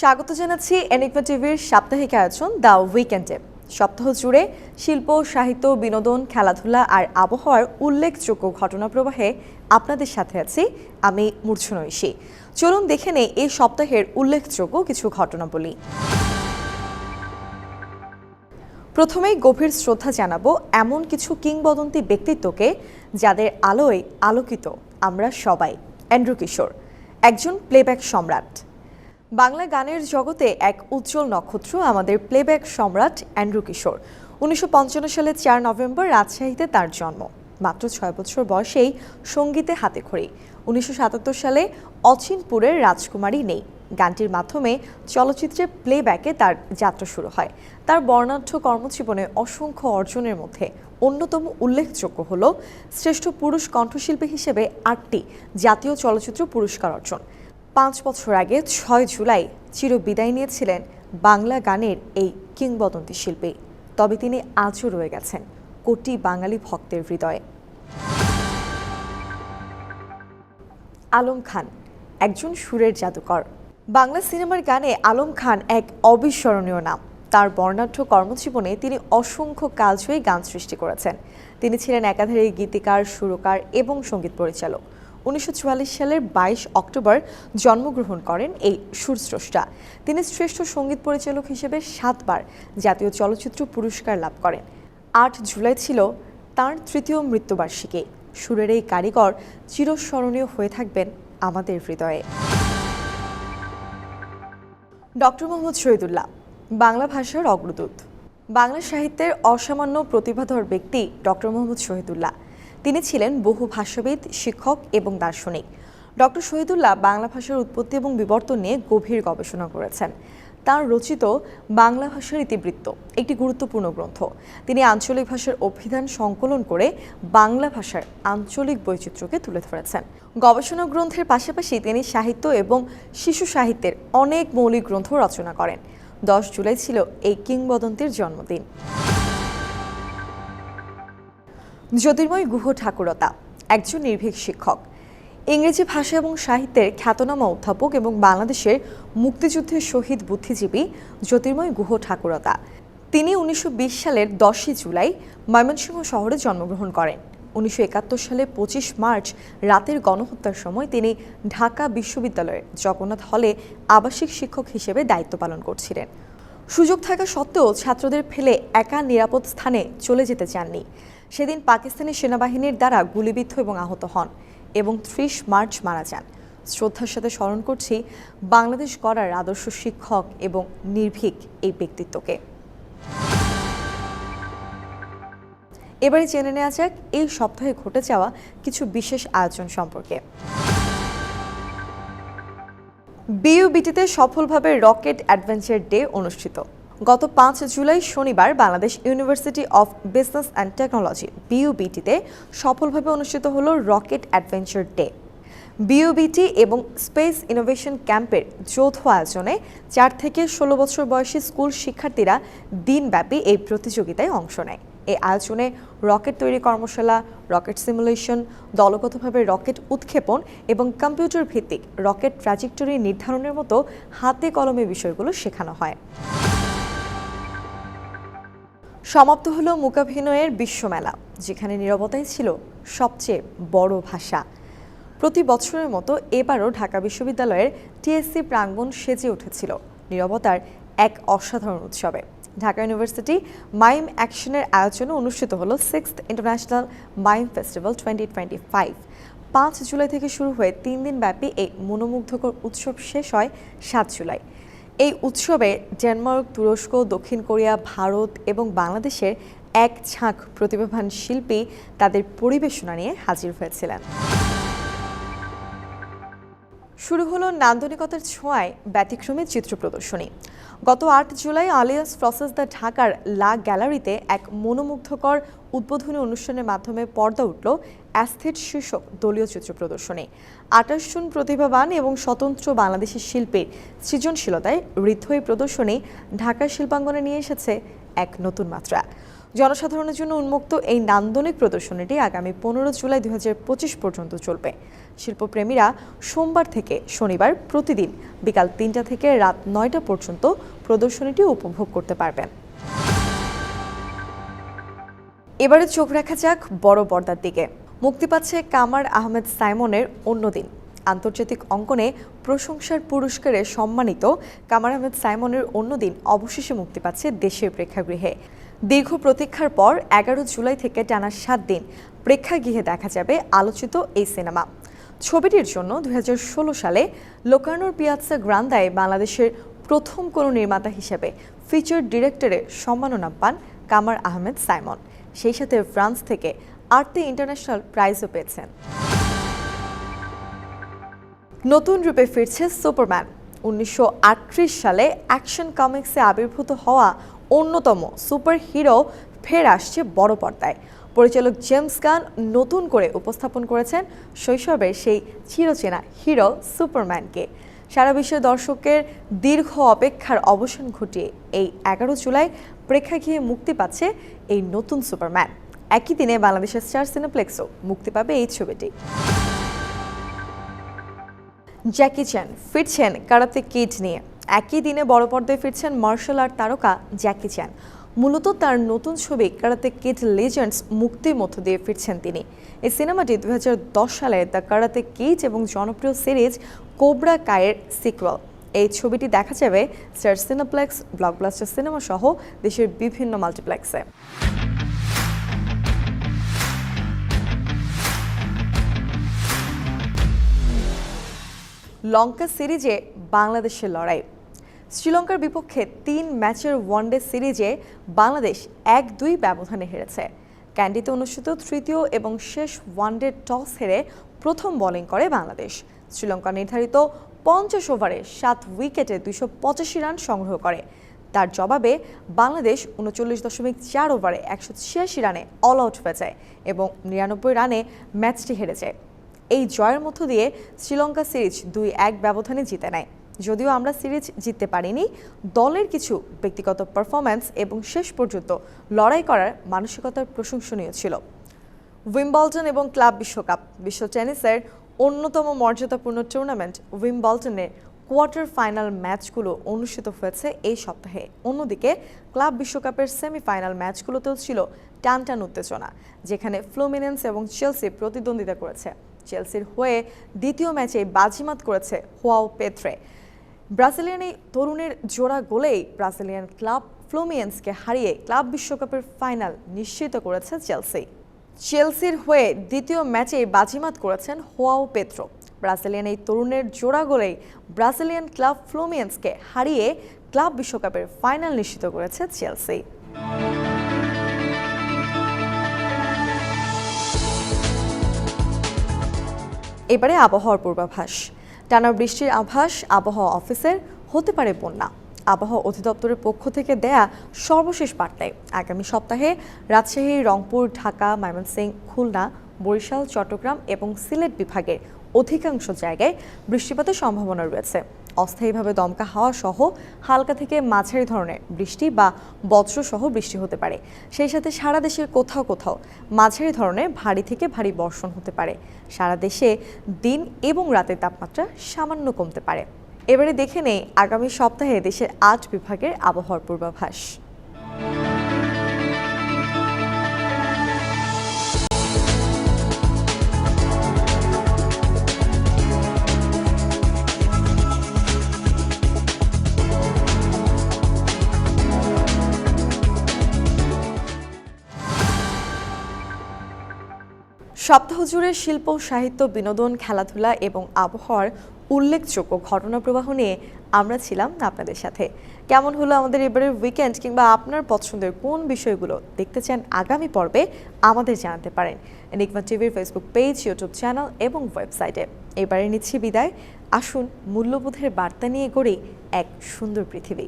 স্বাগত জানাচ্ছি এনিকমা টিভির সাপ্তাহিক আয়োজন দ্য উইকেন্ডে সপ্তাহ জুড়ে শিল্প, সাহিত্য, বিনোদন, খেলাধুলা আর আবহাওয়ার উল্লেখযোগ্য ঘটনা প্রবাহে আপনাদের সাথে আছি আমি মূর্ছনা ঐশী। চলুন দেখে নেই এই সপ্তাহের উল্লেখযোগ্য কিছু ঘটনা বলি প্রথমেই গভীর শ্রদ্ধা জানাব এমন কিছু কিংবদন্তি ব্যক্তিত্বকে যাদের আলোয় আলোকিত আমরা সবাই। অ্যান্ড্রু কিশোর, একজন প্লেব্যাক সম্রাট। বাংলা গানের জগতে এক উজ্জ্বল নক্ষত্র, আমাদের প্লেব্যাক সম্রাট অ্যান্ড্রু কিশোর। উনিশশো সালের চার নভেম্বর রাজশাহীতে তার জন্ম। মাত্র ছয় বছর বয়সেই সঙ্গীতে হাতে খড়ি উনিশশো সাতাত্তর সালে অচিনপুরের রাজকুমারী নেই। গানটির মাধ্যমে চলচ্চিত্রে প্লেব্যাকে তার যাত্রা শুরু হয়। তার বর্ণাঢ্য কর্মজীবনে অসংখ্য অর্জনের মধ্যে অন্যতম উল্লেখযোগ্য হল শ্রেষ্ঠ পুরুষ কণ্ঠশিল্পী হিসেবে আটটি জাতীয় চলচ্চিত্র পুরস্কার অর্জন। পাঁচ বছর আগে ছয় জুলাই চির বিদায় নিয়েছিলেন বাংলা গানের এই কিংবদন্তি শিল্পী। তবে তিনি আজও রয়ে গেছেন কোটি বাঙালি ভক্তের হৃদয়ে। আলম খান, একজন সুরের জাদুকর। বাংলা সিনেমার গানে আলম খান এক অবিস্মরণীয় নাম। তার বর্ণাঢ্য কর্মজীবনে তিনি অসংখ্য কাজ হয়ে গান সৃষ্টি করেছেন। তিনি ছিলেন একাধারে গীতিকার, সুরকার এবং সংগীত পরিচালক। উনিশশো চুয়াল্লিশ সালের বাইশ অক্টোবর জন্মগ্রহণ করেন এই সুরস্রষ্টা। তিনি শ্রেষ্ঠ সংগীত পরিচালক হিসেবে সাতবার জাতীয় চলচ্চিত্র পুরস্কার লাভ করেন। আট জুলাই ছিল তার তৃতীয় মৃত্যুবার্ষিকী। সুরের এই কারিগর চিরস্মরণীয় হয়ে থাকবেন আমাদের হৃদয়ে। ডক্টর মোহাম্মদ শহীদুল্লাহ, বাংলা ভাষার অগ্রদূত। বাংলা সাহিত্যের অসামান্য প্রতিভাধর ব্যক্তি ডক্টর মোহাম্মদ শহীদুল্লাহ। তিনি ছিলেন বহু ভাষাবিদ শিক্ষক এবং দার্শনিক। ডক্টর শহীদুল্লাহ বাংলা ভাষার উৎপত্তি এবং বিবর্তন নিয়ে গভীর গবেষণা করেছেন। তার রচিত বাংলা ভাষার ইতিবৃত্ত, একটি গুরুত্বপূর্ণ গ্রন্থ। তিনি আঞ্চলিক ভাষার অভিধান সংকলন করে বাংলা ভাষার আঞ্চলিক বৈচিত্র্যকে তুলে ধরেছেন। গবেষণা গ্রন্থের পাশাপাশি তিনি সাহিত্য এবং শিশু সাহিত্যের অনেক মৌলিক গ্রন্থ রচনা করেন। দশ জুলাই ছিল এই কিংবদন্তির জন্মদিন। জ্যোতির্ময় গুহ ঠাকুরতা, একজন নির্ভীক শিক্ষক। ইংরেজি ভাষা এবং সাহিত্যের খ্যাতনামা অধ্যাপক এবং বাংলাদেশের মুক্তিযুদ্ধের শহীদ বুদ্ধিজীবী জ্যোতির্ময় গুহ ঠাকুরতা। তিনি উনিশশো বিশ সালের দশই জুলাই ময়মনসিংহ শহরে জন্মগ্রহণ করেন। উনিশশো একাত্তর সালে পঁচিশ মার্চ রাতের গণহত্যার সময় তিনি ঢাকা বিশ্ববিদ্যালয়ের জগন্নাথ হলে আবাসিক শিক্ষক হিসেবে দায়িত্ব পালন করছিলেন। সুযোগ থাকা সত্ত্বেও ছাত্রদের ফেলে একা নিরাপদ স্থানে চলে যেতে চাননি। সেদিন পাকিস্তানি সেনাবাহিনীর দ্বারা গুলিবিদ্ধ এবং আহত হন এবং ত্রিশ মার্চ মারা যান। শ্রদ্ধার সাথে স্মরণ করছি বাংলাদেশ গড়ার আদর্শ শিক্ষক এবং নির্ভীক এই ব্যক্তিত্বকে। এবারে জেনে নেওয়া যাক, এই সপ্তাহে ঘটে যাওয়া কিছু বিশেষ আয়োজন সম্পর্কে। বিইউবিটিতে সফলভাবে রকেট অ্যাডভেঞ্চার ডে অনুষ্ঠিত। গত পাঁচ জুলাই শনিবার Bangladesh university of business and technology, বিইউবিটিতে সফলভাবে অনুষ্ঠিত হলো রকেট অ্যাডভেঞ্চার ডে। বিইউবিটি এবং স্পেস ইনোভেশন ক্যাম্পের যৌথ আয়োজনে চার থেকে ষোলো বছর বয়সী স্কুল শিক্ষার্থীরা দিনব্যাপী এই প্রতিযোগিতায় অংশ নেয়। এই আয়োজনে রকেট তৈরি কর্মশালা, রকেট সিমুলেশন, দলগতভাবে রকেট উৎক্ষেপণ এবং কম্পিউটার ভিত্তিক রকেট ট্র্যাজেক্টরি নির্ধারণের মতো হাতে কলমে বিষয়গুলো শেখানো হয়। সমাপ্ত হলো মূকাভিনয়ের বিশ্বমেলা, যেখানে নিরবতাই ছিল সবচেয়ে বড় ভাষা। প্রতি বছরের মতো এবারও ঢাকা বিশ্ববিদ্যালয়ের টিএসসি প্রাঙ্গণ সেজে উঠেছিল নিরবতার এক অসাধারণ উৎসবে। ঢাকা ইউনিভার্সিটি মাইম অ্যাকশনের আয়োজনে অনুষ্ঠিত হলো six international mime festival twenty twenty five. পাঁচ জুলাই থেকে শুরু হয়ে তিন দিন ব্যাপী এই মনোমুগ্ধকর উৎসব শেষ হয় সাত জুলাই। এই উৎসবে ডেনমার্ক, তুরস্ক, দক্ষিণ কোরিয়া, ভারত এবং বাংলাদেশের এক ঝাঁক প্রতিভাবান শিল্পী তাদের পরিবেশনা নিয়ে হাজির হয়েছিলেন। শুরু হলো নান্দনিকতার ছোঁয়ায় ব্যতিক্রমী চিত্র প্রদর্শনী। গত আট জুলাই আলিয়াস প্রসেস দ্য ঢাকার লা গ্যালারিতে এক মনোমুগ্ধকর উদ্বোধনী অনুষ্ঠানের মাধ্যমে পর্দা উঠল অ্যাস্থেট শীর্ষক দলীয় চিত্র প্রদর্শনী। আঠাশ জন প্রতিভাবান এবং স্বতন্ত্র বাংলাদেশের শিল্পীর সৃজনশীলতায় ঋদ্ধ এই প্রদর্শনী ঢাকার শিল্পাঙ্গনে নিয়ে এসেছে এক নতুন মাত্রা। জনসাধারণের জন্য উন্মুক্ত এই নান্দনিক প্রদর্শনীটি আগামী পনেরো জুলাই দু হাজার পঁচিশ পর্যন্ত চলবে। শিল্পপ্রেমীরা সোমবার থেকে শনিবার প্রতিদিন বিকাল তিনটা থেকে রাত নয়টা পর্যন্ত প্রদর্শনীটি উপভোগ করতে পারবেন। এবারে চোখ রাখা যাক বড় পর্দার দিকে। মুক্তি পাচ্ছে কামার আহমেদ সাইমনের অন্যদিন। আন্তর্জাতিক অঙ্কনে প্রশংসার পুরস্কারে সম্মানিত কামার আহমেদ সাইমনের অন্যদিন অবশেষে মুক্তি পাচ্ছে দেশের প্রেক্ষাগৃহে। দীর্ঘ প্রতীক্ষার পর এগারো জুলাই থেকে টানা সাত দিন প্রেক্ষাগৃহে দেখা যাবে আলোচিত এই সিনেমা। ছবিটির জন্য দুই হাজার ষোলো সালে লোকানোর পিয়াৎসা গ্রান্দায় বাংলাদেশের প্রথম কোনো নির্মাতা হিসেবে ফিচার ডিরেক্টরের সম্মাননা পান কামার আহমেদ সাইমন। সেই সাথে ফ্রান্স থেকে আরতে ইন্টারন্যাশনাল প্রাইজও পেয়েছেন। নতুন রূপে ফিরছে সুপারম্যান। উনিশশো আটত্রিশ সালে অ্যাকশন কমিক্সে আবির্ভূত হওয়া অন্যতম সুপার হিরো ফের আসছে বড় পর্দায়। পরিচালক জেমস গান নতুন করে উপস্থাপন করেছেন শৈশবের সেই চিরচেনা হিরো সুপারম্যানকে। সারা বিশ্বের দর্শকের দীর্ঘ অপেক্ষার অবসান ঘটিয়ে এই এগারো জুলাই প্রেক্ষাগৃহে মুক্তি পাচ্ছে এই নতুন সুপারম্যান। একই দিনে বাংলাদেশের স্টার সিনেপ্লেক্সও মুক্তি পাবে এই ছবিটি। জ্যাকি চ্যান ফিরছেন কারাতে কিড নিয়ে। একই দিনে বড় পর্দায় ফিরছেন মার্শাল আর্ট তারকা জ্যাকি চ্যান। মূলত তার নতুন ছবি কারাতে কিড লেজেন্ডস মুক্তির মধ্য দিয়ে ফিরছেন তিনি। এই সিনেমাটি দুই হাজার দশ সালে দ্য কারাতে কিড এবং জনপ্রিয় সিরিজ কোবরা কায়ের সিকুয়াল এই ছবিটি দেখা যাবে স্টার সিনেপ্লেক্স, ব্লকবাস্টার সিনেমা সহ দেশের বিভিন্ন মাল্টিপ্লেক্সে। লঙ্কা সিরিজে বাংলাদেশের লড়াই। শ্রীলঙ্কার বিপক্ষে তিন ম্যাচের ওয়ানডে সিরিজে বাংলাদেশ এক দুই ব্যবধানে হেরেছে। ক্যান্ডিতে অনুষ্ঠিত তৃতীয় এবং শেষ ওয়ানডে টস হেরে প্রথম বোলিং করে বাংলাদেশ। শ্রীলঙ্কা নির্ধারিত পঞ্চাশ ওভারে সাত উইকেটে দুইশো পঁচাশি রান সংগ্রহ করে। তার জবাবে বাংলাদেশ উনচল্লিশ দশমিক চার ওভারে একশো ছিয়াশি রানে অল আউট হয়ে যায় এবং নিরানব্বই রানে ম্যাচটি হেরে যায় এই জয়ের মধ্য দিয়ে শ্রীলঙ্কা সিরিজ দুই এক ব্যবধানে জিতে নেয়। যদিও আমরা সিরিজ জিততে পারিনি, দলের কিছু ব্যক্তিগত পারফরম্যান্স এবং শেষ পর্যন্ত লড়াই করার মানসিকতার প্রশংসনীয় ছিল। উইম্বলটন এবং ক্লাব বিশ্বকাপ, বিশ্ব টেনিসের অন্যতম মর্যাদাপূর্ণ টুর্নামেন্ট উইম্বলটনের কোয়ার্টার ফাইনাল ম্যাচগুলো অনুষ্ঠিত হয়েছে এই সপ্তাহে। অন্যদিকে, ক্লাব বিশ্বকাপের সেমিফাইনাল ম্যাচগুলোতেও ছিল টানটান উত্তেজনা, যেখানে ফ্লুমিনেন্স এবং চেলসি প্রতিদ্বন্দ্বিতা করেছে। চেলসির হয়ে দ্বিতীয় ম্যাচে বাজিমাত করেছে হোয়াও পেত্রে ব্রাজিলিয়ান এই তরুণের জোড়া গোলেই ব্রাজিলিয়ান ক্লাব ফ্লুমিয়েন্সকে হারিয়ে ক্লাব বিশ্বকাপের ফাইনাল নিশ্চিত করেছে চেলসি। চেলসির হয়ে দ্বিতীয় ম্যাচে বাজিমাত করেছেন হোয়াও পেত্রো। ব্রাজিলিয়ান এই তরুণের জোড়া গোলেই ব্রাজিলিয়ান ক্লাব ফ্লুমিয়েন্সকে হারিয়ে ক্লাব বিশ্বকাপের ফাইনাল নিশ্চিত করেছে চেলসি। এবারে আবহাওয়ার পূর্বাভাস। টানা বৃষ্টির আভাস আবহাওয়া অফিসের হতে পারে বন্যা। আবহাওয়া অধিদপ্তরের পক্ষ থেকে দেয়া সর্বশেষ বার্তায় আগামী সপ্তাহে রাজশাহী, রংপুর, ঢাকা, ময়মনসিংহ, খুলনা, বরিশাল, চট্টগ্রাম এবং সিলেট বিভাগের অধিকাংশ জায়গায় বৃষ্টিপাতের সম্ভাবনা রয়েছে। অস্থায়ীভাবে দমকা হাওয়া সহ হালকা থেকে মাঝারি ধরনের বৃষ্টি বা বজ্র সহ বৃষ্টি হতে পারে। সেই সাথে সারা দেশের কোথাও কোথাও মাঝারি ধরনের ভারী থেকে ভারী বর্ষণ হতে পারে। সারা দেশে দিন এবং রাতের তাপমাত্রা সামান্য কমতে পারে। এবারে দেখে নেই, আগামী সপ্তাহে দেশের আট বিভাগের আবহাওয়ার পূর্বাভাস। সপ্তাহ জুড়ে শিল্প, সাহিত্য, বিনোদন, খেলাধুলা এবং আবহাওয়ার উল্লেখযোগ্য ঘটনা প্রবাহ নিয়ে আমরা ছিলাম আপনাদের সাথে। কেমন হলো আমাদের এবারের উইকেন্ড কিংবা আপনার পছন্দের কোন বিষয়গুলো দেখতে চান আগামী পর্বে আমাদের জানাতে পারেন। এনিকমা টিভির ফেসবুক পেজ ইউটিউব চ্যানেল এবং ওয়েবসাইটে এবারে নিচ্ছি বিদায়। আসুন মূল্যবোধের বার্তা নিয়ে গড়ি এক সুন্দর পৃথিবী।